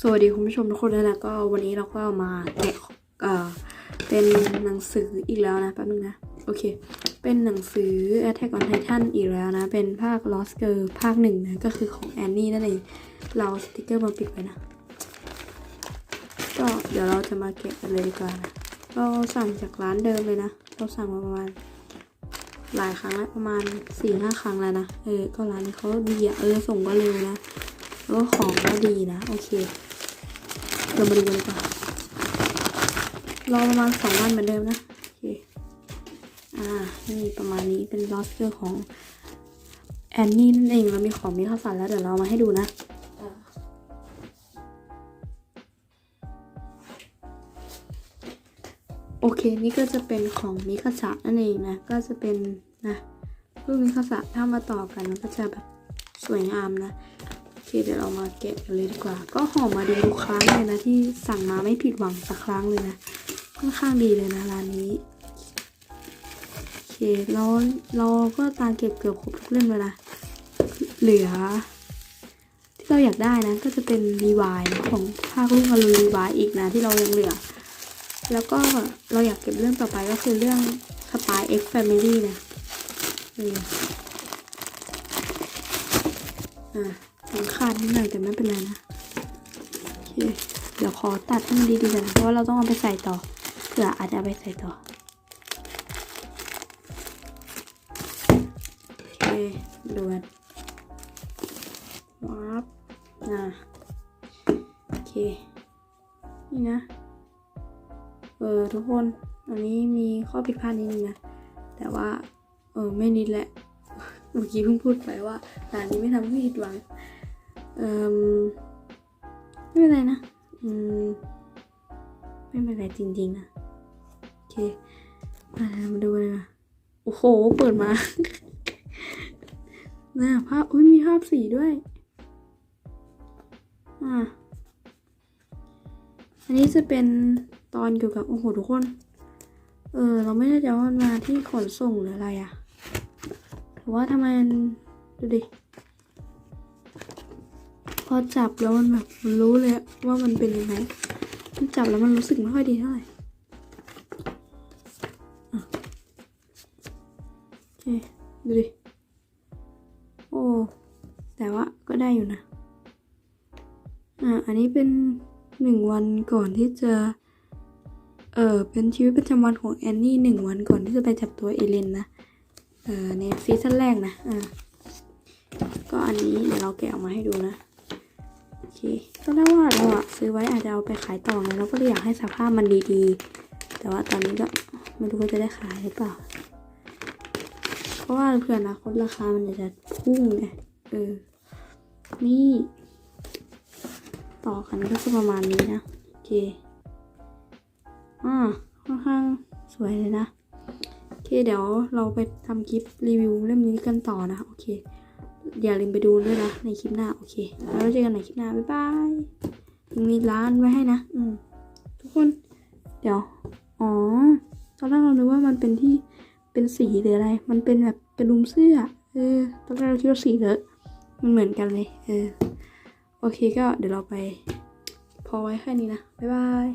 สวัสดีคุณผู้ชมทุกคนด้วยนะก็วันนี้เราก็มาแกะเอ่อเป็นหนังสืออีกแล้วนะแป๊บนึงนะ โอเค เป็นหนังสือ Attack on Titan อีกแล้วนะ เป็นภาค Lost Girl ภาคหนึ่งนะ ก็คือของแอนนี่นั่นเอง เราสติกเกอร์มาปิดไว้นะ ก็เดี๋ยวเราจะมาแกะกันเลยดีกว่านะเราสั่งจากร้านเดิมเลยนะ เราสั่งมาประมาณหลายครั้งแล้วประมาณสี่ห้าครั้งแล้วนะ เออ ก็ร้านนี้เขาดีอะเออ ส่งก็เร็วนะ ก็ของก็ดีนะ โอเคเรามาดูกันดีกว่ารอประมาณสองวันเหมือนเดิมนะ โอเค อ่า นี่ประมาณนี้เป็นลอสเตอร์ของแอนนี่นั่นเองเรามีของมีข้าวสารแล้วเดี๋ยวเรามาให้ดูนะโอเค นี่ก็จะเป็นของมิคาสะนั่นเองนะ ก็จะเป็นนะรูปมิคาสะถ้ามาต่อกันมันก็จะแบบสวยงามนะ เคเดี๋ยวเรามาแกะกันเลยดีกว่า ก็หอมมาดีทุกครั้งเลยนะที่สั่งมาไม่ผิดหวังสักครั้งเลยนะค่อนข้างดีเลยนะร้านนี้โอเคเราเราก็ตามเก็บเกือบครบทุกเล่มแล้วนะเหลือ ที่เราอยากได้นะก็จะเป็นรีวายของภาครุ่งอรุณรีวายอีกนะที่เรายังเหลือ แล้วก็เราอยากเก็บเรื่องต่อไปก็คือเรื่อง Spy X Family นะอืมอ่า มันขาดนิดหน่อยแต่ไม่เป็นไรนะโอเคเดี๋ยวขอตัดให้มันดีๆก่อนเพราะว่าเราต้องเอาไปใส่ต่อเผื่ออาจจะเอาไปใส่ต่อโอเคดูกันวับนะโอเคนี่นะเออทุกคนอันนี้มีข้อผิดพลาดนิดนึงนะ แต่ว่า เออไม่นิดแหละ เมื่อกี้เพิ่งพูดไปว่าร้านนี้ไม่ทำให้ผิดหวัง เอ่มไม่เป็นไรนะ อืม ไม่เป็นไรจริงๆนะ โอเค มามาดูเลยนะโอ้โห เปิดมาน่าภาพอุ้ยมีภาพสีด้วย อ่า อันนี้จะเป็นตอนเกี่ยวกับ โอ้โห ทุกคน เออ เราไม่แน่ใจว่ามาที่ขนส่งหรืออะไรอะหรือว่าทำไม ดูดิ พอจับแล้วมันแบบมันรู้เลยว่ามันเป็นยังไงมันจับแล้วมันรู้สึกไม่ค่อยดีเท่าไหร่โอเคดูดิ โอ้ แต่ว่าก็ได้อยู่นะ อะอันนี้เป็นหนึ่งวันก่อนที่จะ เออเป็นชีวิตประจำวันของแอนนี่หนึ่งวันก่อนที่จะไปจับตัวเอเลนนะ เออในซีซั่นแรกนะ อ่า ก็อันนี้เดี๋ยวเราแกะออกมาให้ดูนะ อเคก็ได้ว่าเราอะซื้อไว้อาจจะเอาไปขายต่อไงเราก็เลยอยากให้สภาพมันดีๆ แต่ว่าตอนนี้ก็ไม่รู้ว่าจะได้ขายหรือเปล่า เพราะว่าเผื่ออนาคตราคามันจะพุ่งไงเออ นี่ ต่อกันก็จะประมาณนี้นะ โอเค อ่า ค่อนข้างสวยเลยนะ โอเค เดี๋ยวเราไปทำคลิปรีวิวเล่มนี้กันต่อนะ โอเค อย่าลืมไปดูด้วยนะ ในคลิปหน้า โอเค แล้วเจอกันในคลิปหน้า บ๊ายบายยังมีร้านไว้ให้นะ อืม ทุกคน เดี๋ยว อ๋อ ตอนแรกเราคิดว่ามันเป็นที่ เป็นสีหรืออะไร มันเป็นแบบกระดุมเสื้อ เออ ตอนแรกเราคิดว่าสีเลอะมันเหมือนกันเลย เออ โอเคก็เดี๋ยวเราไป พอไว้แค่นี้นะ บ๊ายบาย